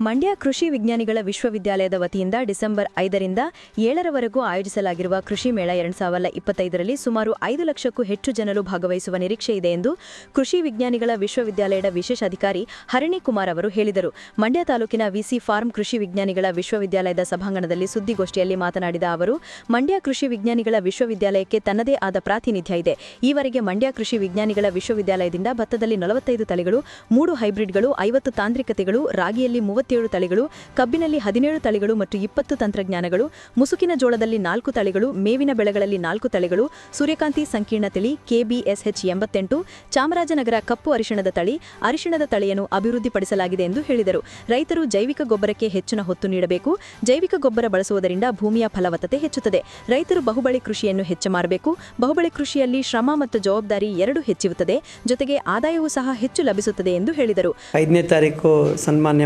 ಮಂಡ್ಯ ಕೃಷಿ ವಿಜ್ಞಾನಿಗಳ ವಿಶ್ವವಿದ್ಯಾಲಯದ ವತಿಯಿಂದ ಡಿಸೆಂಬರ್ ಐದರಿಂದ ಏಳರವರೆಗೂ ಆಯೋಜಿಸಲಾಗಿರುವ ಕೃಷಿ ಮೇಳ ಎರಡ್ ಸಾವಿರದ ಇಪ್ಪತ್ತೈದರಲ್ಲಿ ಸುಮಾರು ಐದು ಲಕ್ಷಕ್ಕೂ ಹೆಚ್ಚು ಜನರು ಭಾಗವಹಿಸುವ ನಿರೀಕ್ಷೆ ಇದೆ ಎಂದು ಕೃಷಿ ವಿಜ್ಞಾನಿಗಳ ವಿಶ್ವವಿದ್ಯಾಲಯದ ವಿಶೇಷ ಅಧಿಕಾರಿ ಹರಣಿ ಕುಮಾರ್ ಅವರು ಹೇಳಿದರು. ಮಂಡ್ಯ ತಾಲೂಕಿನ ವಿಸಿ ಫಾರ್ಮ್ ಕೃಷಿ ವಿಜ್ಞಾನಿಗಳ ವಿಶ್ವವಿದ್ಯಾಲಯದ ಸಭಾಂಗಣದಲ್ಲಿ ಸುದ್ದಿಗೋಷ್ಠಿಯಲ್ಲಿ ಮಾತನಾಡಿದ ಅವರು, ಮಂಡ್ಯ ಕೃಷಿ ವಿಜ್ಞಾನಿಗಳ ವಿಶ್ವವಿದ್ಯಾಲಯಕ್ಕೆ ತನ್ನದೇ ಆದ ಪ್ರಾತಿನಿಧ್ಯ ಇದೆ. ಈವರೆಗೆ ಮಂಡ್ಯ ಕೃಷಿ ವಿಜ್ಞಾನಿಗಳ ವಿಶ್ವವಿದ್ಯಾಲಯದಿಂದ ಭತ್ತದಲ್ಲಿ ನಲವತ್ತೈದು ತಳಿಗಳು, ಮೂರು ಹೈಬ್ರಿಡ್ಗಳು, ಐವತ್ತು ತಾಂತ್ರಿಕತೆಗಳು, ರಾಗಿಯಲ್ಲಿ ಮೂವತ್ತೇಳು ತಳಿಗಳು, ಕಬ್ಬಿನಲ್ಲಿ ಹದಿನೇಳು ತಳಿಗಳು ಮತ್ತು ಇಪ್ಪತ್ತು ತಂತ್ರಜ್ಞಾನಗಳು, ಮುಸುಕಿನ ಜೋಳದಲ್ಲಿ ನಾಲ್ಕು ತಳಿಗಳು, ಮೇವಿನ ಬೆಳೆಗಳಲ್ಲಿ ನಾಲ್ಕು ತಳಿಗಳು, ಸೂರ್ಯಕಾಂತಿ ಸಂಕೀರ್ಣ ತಳಿ ಕೆಬಿಎಸ್ಎಚ್ ಎಂಬತ್ತೆಂಟು, ಚಾಮರಾಜನಗರ ಕಪ್ಪು ಅರಿಶಿಣದ ತಳಿ, ಅರಿಶಿಣದ ತಳಿಯನ್ನು ಅಭಿವೃದ್ಧಿಪಡಿಸಲಾಗಿದೆ ಎಂದು ಹೇಳಿದರು. ರೈತರು ಜೈವಿಕ ಗೊಬ್ಬರಕ್ಕೆ ಹೆಚ್ಚಿನ ಹೊತ್ತು ನೀಡಬೇಕು. ಜೈವಿಕ ಗೊಬ್ಬರ ಬಳಸುವುದರಿಂದ ಭೂಮಿಯ ಫಲವತ್ತತೆ ಹೆಚ್ಚುತ್ತದೆ. ರೈತರು ಬಹುಬಳಿ ಕೃಷಿಯನ್ನು ಹೆಚ್ಚು ಮಾಡಬೇಕು. ಬಹುಬಳಿ ಕೃಷಿಯಲ್ಲಿ ಶ್ರಮ ಮತ್ತು ಜವಾಬ್ದಾರಿ ಎರಡೂ ಹೆಚ್ಚಿರುತ್ತದೆ. ಜೊತೆಗೆ ಆದಾಯವೂ ಸಹ ಹೆಚ್ಚು ಲಭಿಸುತ್ತದೆ ಎಂದು ಹೇಳಿದರು. ಐದನೇ ತಾರೀಕು ಸನ್ಮಾನ್ಯ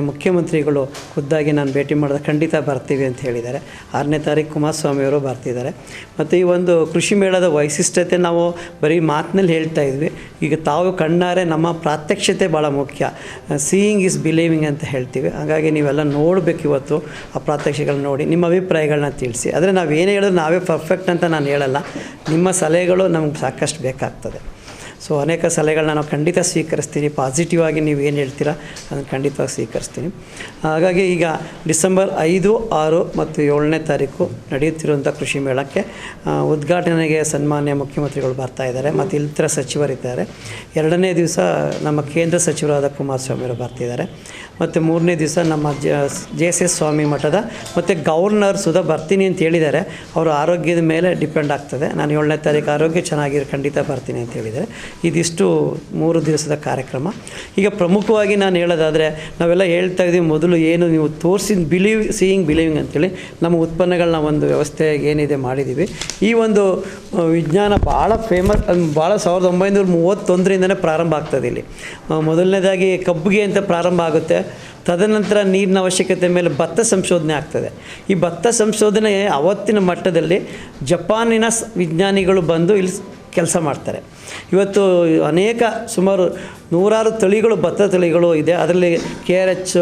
ಮುಖ್ಯಮಂತ್ರಿಗಳು ಖುದ್ದಾಗಿ ನಾನು ಭೇಟಿ ಮಾಡಿದ ಖಂಡಿತ ಬರ್ತೀವಿ ಅಂತ ಹೇಳಿದ್ದಾರೆ. ಆರನೇ ತಾರೀಕು ಕುಮಾರಸ್ವಾಮಿಯವರು ಬರ್ತಿದ್ದಾರೆ. ಮತ್ತು ಈ ಒಂದು ಕೃಷಿ ಮೇಳದ ವೈಶಿಷ್ಟ್ಯತೆ ನಾವು ಬರೀ ಮಾತಿನಲ್ಲಿ ಹೇಳ್ತಾ ಇದ್ವಿ. ಈಗ ತಾವು ಕಣ್ಣಾರೆ ನಮ್ಮ ಪ್ರಾತ್ಯಕ್ಷತೆ ಭಾಳ ಮುಖ್ಯ. ಸೀಯಿಂಗ್ ಇಸ್ ಬಿಲೀವಿಂಗ್ ಅಂತ ಹೇಳ್ತೀವಿ. ಹಾಗಾಗಿ ನೀವೆಲ್ಲ ನೋಡಬೇಕು ಇವತ್ತು ಆ ಪ್ರಾತ್ಯಕ್ಷಗಳನ್ನ ನೋಡಿ, ನಿಮ್ಮ ಅಭಿಪ್ರಾಯಗಳನ್ನ ತಿಳಿಸಿ. ಆದರೆ ನಾವು ಏನು ಹೇಳಿದ್ರು ನಾವೇ ಪರ್ಫೆಕ್ಟ್ ಅಂತ ನಾನು ಹೇಳಲ್ಲ. ನಿಮ್ಮ ಸಲಹೆಗಳು ನಮ್ಗೆ ಸಾಕಷ್ಟು ಬೇಕಾಗ್ತದೆ. ಸೊ ಅನೇಕ ಸಲಹೆಗಳನ್ನ ನಾವು ಖಂಡಿತ ಸ್ವೀಕರಿಸ್ತೀನಿ. ಪಾಸಿಟಿವ್ ಆಗಿ ನೀವು ಏನು ಹೇಳ್ತೀರಾ, ಅದನ್ನು ಖಂಡಿತವಾಗಿ ಸ್ವೀಕರಿಸ್ತೀನಿ. ಹಾಗಾಗಿ ಈಗ ಡಿಸೆಂಬರ್ ಐದು, ಆರು ಮತ್ತು ಏಳನೇ ತಾರೀಕು ನಡೆಯುತ್ತಿರುವಂಥ ಕೃಷಿ ಮೇಳಕ್ಕೆ ಉದ್ಘಾಟನೆಗೆ ಸನ್ಮಾನ್ಯ ಮುಖ್ಯಮಂತ್ರಿಗಳು ಬರ್ತಾ ಇದ್ದಾರೆ ಮತ್ತು ಇಲ್ತರ ಸಚಿವರಿದ್ದಾರೆ. ಎರಡನೇ ದಿವಸ ನಮ್ಮ ಕೇಂದ್ರ ಸಚಿವರಾದ ಕುಮಾರಸ್ವಾಮಿಯವರು ಬರ್ತಿದ್ದಾರೆ ಮತ್ತು ಮೂರನೇ ದಿವಸ ನಮ್ಮ ಜ, ಜೆ ಎಸ್ ಎಸ್ ಸ್ವಾಮಿ ಮಠದ ಮತ್ತು ಗವರ್ನರ್ ಸುಧಾ ಬರ್ತೀನಿ ಅಂತ ಹೇಳಿದ್ದಾರೆ. ಅವರ ಆರೋಗ್ಯದ ಮೇಲೆ ಡಿಪೆಂಡ್ ಆಗ್ತದೆ. ನಾನು ಏಳನೇ ತಾರೀಕು ಆರೋಗ್ಯ ಚೆನ್ನಾಗಿರೋ ಖಂಡಿತ ಬರ್ತೀನಿ ಅಂತ ಹೇಳಿದ್ದಾರೆ. ಇದಿಷ್ಟು ಮೂರು ದಿವಸದ ಕಾರ್ಯಕ್ರಮ. ಈಗ ಪ್ರಮುಖವಾಗಿ ನಾನು ಹೇಳೋದಾದರೆ, ನಾವೆಲ್ಲ ಹೇಳ್ತಾ ಇದ್ದೀವಿ ಮೊದಲು ಏನು ನೀವು ತೋರಿಸಿದ ಬಿಲೀವ್ ಸೀಯಿಂಗ್ ಬಿಲೀವಿಂಗ್ ಅಂತೇಳಿ ನಮ್ಮ ಉತ್ಪನ್ನಗಳನ್ನ ಒಂದು ವ್ಯವಸ್ಥೆ ಏನಿದೆ ಮಾಡಿದ್ದೀವಿ. ಈ ಒಂದು ವಿಜ್ಞಾನ ಭಾಳ ಫೇಮಸ್ ಭಾಳ ಸಾವಿರದ ಒಂಬೈನೂರ ಮೂವತ್ತೊಂದರಿಂದನೇ ಪ್ರಾರಂಭ ಆಗ್ತದೆ ಇಲ್ಲಿ. ಮೊದಲನೇದಾಗಿ ಕಬ್ಬಿಗೆ ಅಂತ ಪ್ರಾರಂಭ ಆಗುತ್ತೆ. ತದನಂತರ ನೀರಿನ ಅವಶ್ಯಕತೆ ಮೇಲೆ ಭತ್ತ ಸಂಶೋಧನೆ ಆಗ್ತದೆ. ಈ ಭತ್ತ ಸಂಶೋಧನೆ ಅವತ್ತಿನ ಮಟ್ಟದಲ್ಲಿ ಜಪಾನಿನ ವಿಜ್ಞಾನಿಗಳು ಬಂದು ಇಲ್ಲಿ ಕೆಲಸ ಮಾಡ್ತಾರೆ. ಇವತ್ತು ಅನೇಕ ಸುಮಾರು ನೂರಾರು ತಳಿಗಳು, ಭತ್ತ ತಳಿಗಳು ಇದೆ. ಅದರಲ್ಲಿ ಕೆ ಆರ್ ಎಚ್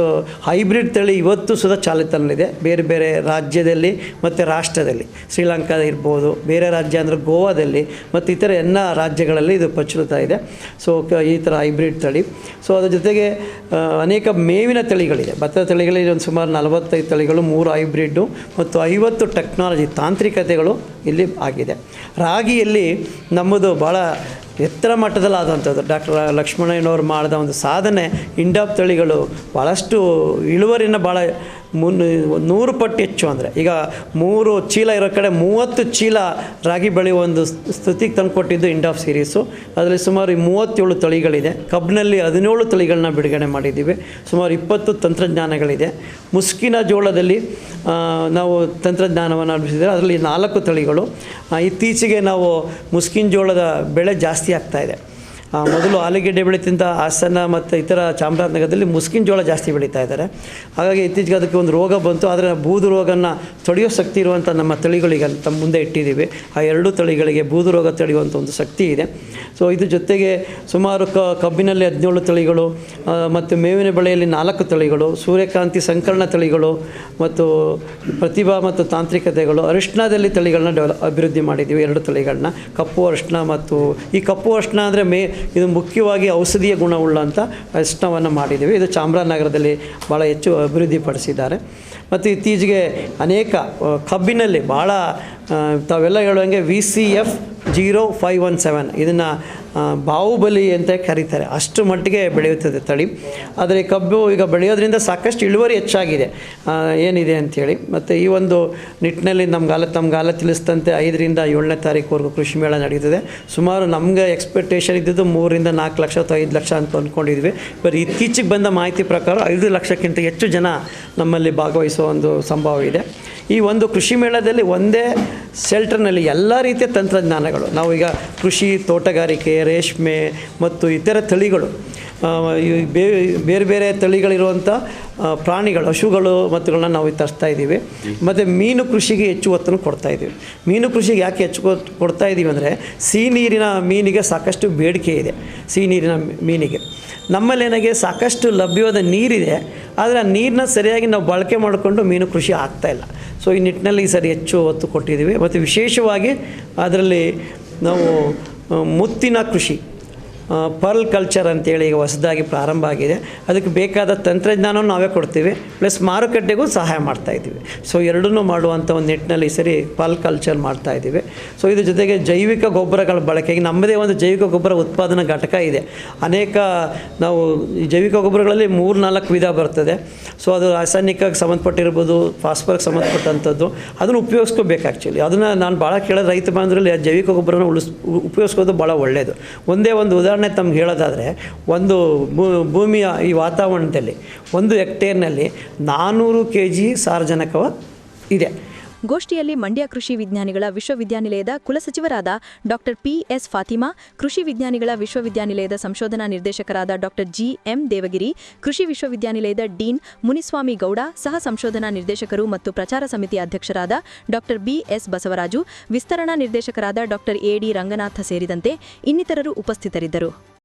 ಹೈಬ್ರಿಡ್ ತಳಿ ಇವತ್ತು ಸುಧಾ ಚಾಲಿತನಲ್ಲಿದೆ. ಬೇರೆ ಬೇರೆ ರಾಜ್ಯದಲ್ಲಿ ಮತ್ತು ರಾಷ್ಟ್ರದಲ್ಲಿ. ಶ್ರೀಲಂಕಾ ಇರ್ಬೋದು, ಬೇರೆ ರಾಜ್ಯ ಅಂದರೆ ಗೋವಾದಲ್ಲಿ ಮತ್ತು ಇತರ ಎಲ್ಲ ರಾಜ್ಯಗಳಲ್ಲಿ ಇದು ಪ್ರಚಲಿತ ಇದೆ. ಸೊ ಈ ಥರ ಹೈಬ್ರಿಡ್ ತಳಿ. ಸೊ ಅದ್ರ ಜೊತೆಗೆ ಅನೇಕ ಮೇವಿನ ತಳಿಗಳಿದೆ. ಭತ್ತದ ತಳಿಗಳಲ್ಲಿ ಒಂದು ಸುಮಾರು ನಲವತ್ತೈದು ತಳಿಗಳು, ಮೂರು ಹೈಬ್ರಿಡ್ಡು ಮತ್ತು ಐವತ್ತು ಟೆಕ್ನಾಲಜಿ ತಾಂತ್ರಿಕತೆಗಳು ಇಲ್ಲಿ ಆಗಿದೆ. ರಾಗಿಯಲ್ಲಿ ನಮ್ಮದು ಭಾಳ ಎತ್ತರ ಮಟ್ಟದಲ್ಲಿ ಆದಂಥದ್ದು ಡಾಕ್ಟರ್ ಲಕ್ಷ್ಮಣಯ್ಯನವರು ಮಾಡಿದ ಒಂದು ಸಾಧನೆ ಇಂಡಾಪ್ ತಳಿಗಳು ಭಾಳಷ್ಟು ಇಳುವರಿನ ಭಾಳ ಮುನ್, ನೂರು ಪಟ್ಟು ಹೆಚ್ಚು ಅಂದರೆ. ಈಗ ಮೂರು ಚೀಲ ಇರೋ ಕಡೆ ಮೂವತ್ತು ಚೀಲ ರಾಗಿ ಬೆಳೆಯುವ ಒಂದು ಸ್ಥಿತಿಗೆ ತಂದುಕೊಟ್ಟಿದ್ದು ಆಫ್ ಸೀರೀಸು ಅದರಲ್ಲಿ ಸುಮಾರು ಮೂವತ್ತೇಳು ತಳಿಗಳಿದೆ. ಕಬ್ಬಿನಲ್ಲಿ ಹದಿನೇಳು ತಳಿಗಳನ್ನ ಬಿಡುಗಡೆ ಮಾಡಿದ್ದೀವಿ. ಸುಮಾರು ಇಪ್ಪತ್ತು ತಂತ್ರಜ್ಞಾನಗಳಿದೆ. ಮುಸ್ಕಿನ ಜೋಳದಲ್ಲಿ ನಾವು ತಂತ್ರಜ್ಞಾನವನ್ನು ಅನುಭವಿಸಿದರೆ ಅದರಲ್ಲಿ ನಾಲ್ಕು ತಳಿಗಳು. ಇತ್ತೀಚೆಗೆ ನಾವು ಮುಸ್ಕಿನ ಜೋಳದ ಬೆಳೆ ಜಾಸ್ತಿ ಆಗ್ತಾಯಿದೆ ಮೊದಲು ಆಲೂಗೆಡ್ಡೆ ಬೆಳೀತಿಂತ ಹಾಸನ ಮತ್ತು ಇತರ ಚಾಮರಾಜನಗರದಲ್ಲಿ ಮುಸ್ಕಿನ ಜೋಳ ಜಾಸ್ತಿ ಬೆಳೀತಾ ಇದ್ದಾರೆ. ಹಾಗಾಗಿ ಇತ್ತೀಚೆಗೆ ಅದಕ್ಕೆ ಒಂದು ರೋಗ ಬಂತು. ಆದರೆ ಬೂದು ರೋಗನ ತಡೆಯೋ ಶಕ್ತಿ ಇರುವಂಥ ನಮ್ಮ ತಳಿಗಳಿಗೆ ತಮ್ಮ ಮುಂದೆ ಇಟ್ಟಿದ್ದೀವಿ. ಆ ಎರಡು ತಳಿಗಳಿಗೆ ಬೂದು ರೋಗ ತಡೆಯುವಂಥ ಒಂದು ಶಕ್ತಿ ಇದೆ. ಸೊ ಇದು ಜೊತೆಗೆ ಸುಮಾರು ಕ, ಕಬ್ಬಿನಲ್ಲಿ ಹದಿನೇಳು ತಳಿಗಳು ಮತ್ತು ಮೇವಿನ ಬೆಳೆಯಲ್ಲಿ ನಾಲ್ಕು ತಳಿಗಳು, ಸೂರ್ಯಕಾಂತಿ ಸಂಕಲನ ತಳಿಗಳು, ಮತ್ತು ಪ್ರತಿಭಾ ಮತ್ತು ತಾಂತ್ರಿಕತೆಗಳು ಅರಿಶಿಣದಲ್ಲಿ ತಳಿಗಳನ್ನ ಡೆವಲಪ್ ಅಭಿವೃದ್ಧಿ ಮಾಡಿದ್ದೀವಿ ಎರಡು ತಳಿಗಳನ್ನ. ಕಪ್ಪು ಅರಿಶಿಣ ಮತ್ತು ಈ ಕಪ್ಪು ಅರಿಶಿಣ ಅಂದರೆ ಮೇ ಇದು ಮುಖ್ಯವಾಗಿ ಔಷಧೀಯ ಗುಣವುಳ್ಳಂಥ ಪ್ರಶ್ನವನ್ನು ಮಾಡಿದ್ದೀವಿ. ಇದು ಚಾಮರಾಜನಗರದಲ್ಲಿ ಭಾಳ ಹೆಚ್ಚು ಅಭಿವೃದ್ಧಿಪಡಿಸಿದ್ದಾರೆ. ಮತ್ತು ಇತ್ತೀಚೆಗೆ ಅನೇಕ ಕಬ್ಬಿನಲ್ಲಿ ಭಾಳ ತಾವೆಲ್ಲ ಹೇಳುವಂಗೆ V C F zero five one seven ಇದನ್ನು ಬಾಹುಬಲಿ ಅಂತ ಕರೀತಾರೆ. ಅಷ್ಟು ಮಟ್ಟಿಗೆ ಬೆಳೆಯುತ್ತದೆ ತಳಿ. ಆದರೆ ಕಬ್ಬು ಈಗ ಬೆಳೆಯೋದ್ರಿಂದ ಸಾಕಷ್ಟು ಇಳುವರಿ ಹೆಚ್ಚಾಗಿದೆ. ಏನಿದೆ ಅಂಥೇಳಿ ಮತ್ತು ಈ ಒಂದು ನಿಟ್ಟಿನಲ್ಲಿ ನಮ್ಗಾಲ ತಮ್ಗಾಲ ತಿಳಿಸ್ತಂತೆ ಐದರಿಂದ ಏಳನೇ ತಾರೀಕುವರೆಗೂ ಕೃಷಿ ಮೇಳ ನಡೀತದೆ ಸುಮಾರು ನಮಗೆ ಎಕ್ಸ್ಪೆಕ್ಟೇಷನ್ ಇದ್ದಿದ್ದು ಮೂರಿಂದ ನಾಲ್ಕು ಲಕ್ಷ ಅಥವಾ ಐದು ಲಕ್ಷ ಅಂತ ಅಂದ್ಕೊಂಡಿದ್ವಿ. ಬರೀ ಇತ್ತೀಚೆಗೆ ಬಂದ ಮಾಹಿತಿ ಪ್ರಕಾರ ಐದು ಲಕ್ಷಕ್ಕಿಂತ ಹೆಚ್ಚು ಜನ ನಮ್ಮಲ್ಲಿ ಭಾಗವಹಿಸುವ ಒಂದು ಸಂಭವ ಇದೆ. ಈ ಒಂದು ಕೃಷಿ ಮೇಳದಲ್ಲಿ ಒಂದೇ ಸೆಲ್ಟರ್ನಲ್ಲಿ ಎಲ್ಲ ರೀತಿಯ ತಂತ್ರಜ್ಞಾನಗಳು. ನಾವು ಈಗ ಕೃಷಿ, ತೋಟಗಾರಿಕೆ, ರೇಷ್ಮೆ ಮತ್ತು ಇತರ ತಳಿಗಳು ಬೇರೆ ಬೇರೆ ತಳಿಗಳಿರುವಂಥ ಪ್ರಾಣಿಗಳು, ಹಸುಗಳು ಮತ್ತುಗಳನ್ನ ನಾವು ತರಿಸ್ತಾ ಇದ್ದೀವಿ. ಮತ್ತು ಮೀನು ಕೃಷಿಗೆ ಹೆಚ್ಚು ಒತ್ತನ್ನು ಕೊಡ್ತಾ ಇದ್ದೀವಿ. ಮೀನು ಕೃಷಿಗೆ ಯಾಕೆ ಹೆಚ್ಚು ಕೊಡ್ತಾ ಇದ್ದೀವಿ ಅಂದರೆ ಸಿಹಿ ನೀರಿನ ಮೀನಿಗೆ ಸಾಕಷ್ಟು ಬೇಡಿಕೆ ಇದೆ ಸಿಹಿ ನೀರಿನ ಮೀನಿಗೆ. ನಮ್ಮಲ್ಲಿ ಏನಾಗೆ ಸಾಕಷ್ಟು ಲಭ್ಯವಾದ ನೀರಿದೆ, ಆದರೆ ಆ ನೀರನ್ನ ಸರಿಯಾಗಿ ನಾವು ಬಳಕೆ ಮಾಡಿಕೊಂಡು ಮೀನು ಕೃಷಿ ಆಗ್ತಾಯಿಲ್ಲ ಸೊ ಈ ನಿಟ್ಟಿನಲ್ಲಿ ಈ ಸರಿ ಹೆಚ್ಚು ಒತ್ತು ಕೊಟ್ಟಿದ್ದೀವಿ. ಮತ್ತು ವಿಶೇಷವಾಗಿ ಅದರಲ್ಲಿ ನಾವು ಮುತ್ತಿನ ಕೃಷಿ. ಪರ್ಲ್ ಕಲ್ಚರ್ ಅಂತೇಳಿ ಈಗ ಹೊಸದಾಗಿ ಪ್ರಾರಂಭ ಆಗಿದೆ. ಅದಕ್ಕೆ ಬೇಕಾದ ತಂತ್ರಜ್ಞಾನವನ್ನು ನಾವೇ ಕೊಡ್ತೀವಿ. ಪ್ಲಸ್ ಮಾರುಕಟ್ಟೆಗೂ ಸಹಾಯ ಮಾಡ್ತಾ ಇದ್ದೀವಿ. ಸೊ ಎರಡನ್ನೂ ಮಾಡುವಂಥ ಒಂದು ನಿಟ್ಟಿನಲ್ಲಿ ಈ ಸರಿ ಪರ್ಲ್ ಕಲ್ಚರ್ ಮಾಡ್ತಾ ಇದ್ದೀವಿ. ಸೊ ಇದ್ರ ಜೊತೆಗೆ ಜೈವಿಕ ಗೊಬ್ಬರಗಳ ಬಳಕೆಗೆ ನಮ್ಮದೇ ಒಂದು ಜೈವಿಕ ಗೊಬ್ಬರ ಉತ್ಪಾದನಾ ಘಟಕ ಇದೆ. ಅನೇಕ ನಾವು ಜೈವಿಕ ಗೊಬ್ಬರಗಳಲ್ಲಿ ಮೂರು ನಾಲ್ಕು ವಿಧ ಬರ್ತದೆ. ಸೊ ಅದು ರಾಸಾಯನಿಕಕ್ಕೆ ಸಂಬಂಧಪಟ್ಟಿರ್ಬೋದು ಫಾಸ್ಫರ್ಗೆ ಸಂಬಂಧಪಟ್ಟಂಥದ್ದು. ಅದನ್ನು ಉಪಯೋಗಿಸ್ಕೋಬೇಕು ಆ್ಯಕ್ಚುಲಿ ಅದನ್ನು ನಾನು ಭಾಳ ಕೇಳೋದು ರೈತ ಬಾಂಧವರಲ್ಲಿ ಜೈವಿಕ ಗೊಬ್ಬರನ ಉಳಿಸ್ ಉ- ಉಪಯೋಗಿಸ್ಕೋದು ಭಾಳ ಒಳ್ಳೆಯದು ಒಂದೇ ಒಂದು ಉದಾಹರಣೆ ತಮ್ಗೆ ಹೇಳೋದಾದರೆ ಒಂದು ಭೂಮಿಯ ಈ ವಾತಾವರಣದಲ್ಲಿ ಒಂದು ಹೆಕ್ಟೇರ್ನಲ್ಲಿ ನಾನ್ನೂರು ಕೆ ಜಿ ಸಾರಜನಕವ ಇದೆ. ಗೋಷ್ಠಿಯಲ್ಲಿ ಮಂಡ್ಯ ಕೃಷಿ ವಿಜ್ಞಾನಿಗಳ ವಿಶ್ವವಿದ್ಯಾನಿಲಯದ ಕುಲಸಚಿವರಾದ ಡಾಕ್ಟರ್ ಪಿಎಸ್ ಫಾತಿಮಾ, ಕೃಷಿ ವಿಜ್ಞಾನಿಗಳ ವಿಶ್ವವಿದ್ಯಾನಿಲಯದ ಸಂಶೋಧನಾ ನಿರ್ದೇಶಕರಾದ ಡಾಕ್ಟರ್ ಜಿಎಂ ದೇವಗಿರಿ, ಕೃಷಿ ವಿಶ್ವವಿದ್ಯಾನಿಲಯದ ಡೀನ್ ಮುನಿಸ್ವಾಮಿ ಗೌಡ ಸಹ ಸಂಶೋಧನಾ ನಿರ್ದೇಶಕರು ಮತ್ತು ಪ್ರಚಾರ ಸಮಿತಿ ಅಧ್ಯಕ್ಷರಾದ ಡಾಕ್ಟರ್ ಬಿಎಸ್ ಬಸವರಾಜು, ವಿಸ್ತರಣಾ ನಿರ್ದೇಶಕರಾದ ಡಾಕ್ಟರ್ ಎಡಿ ರಂಗನಾಥ ಸೇರಿದಂತೆ ಇನ್ನಿತರರು ಉಪಸ್ಥಿತರಿದ್ದರು.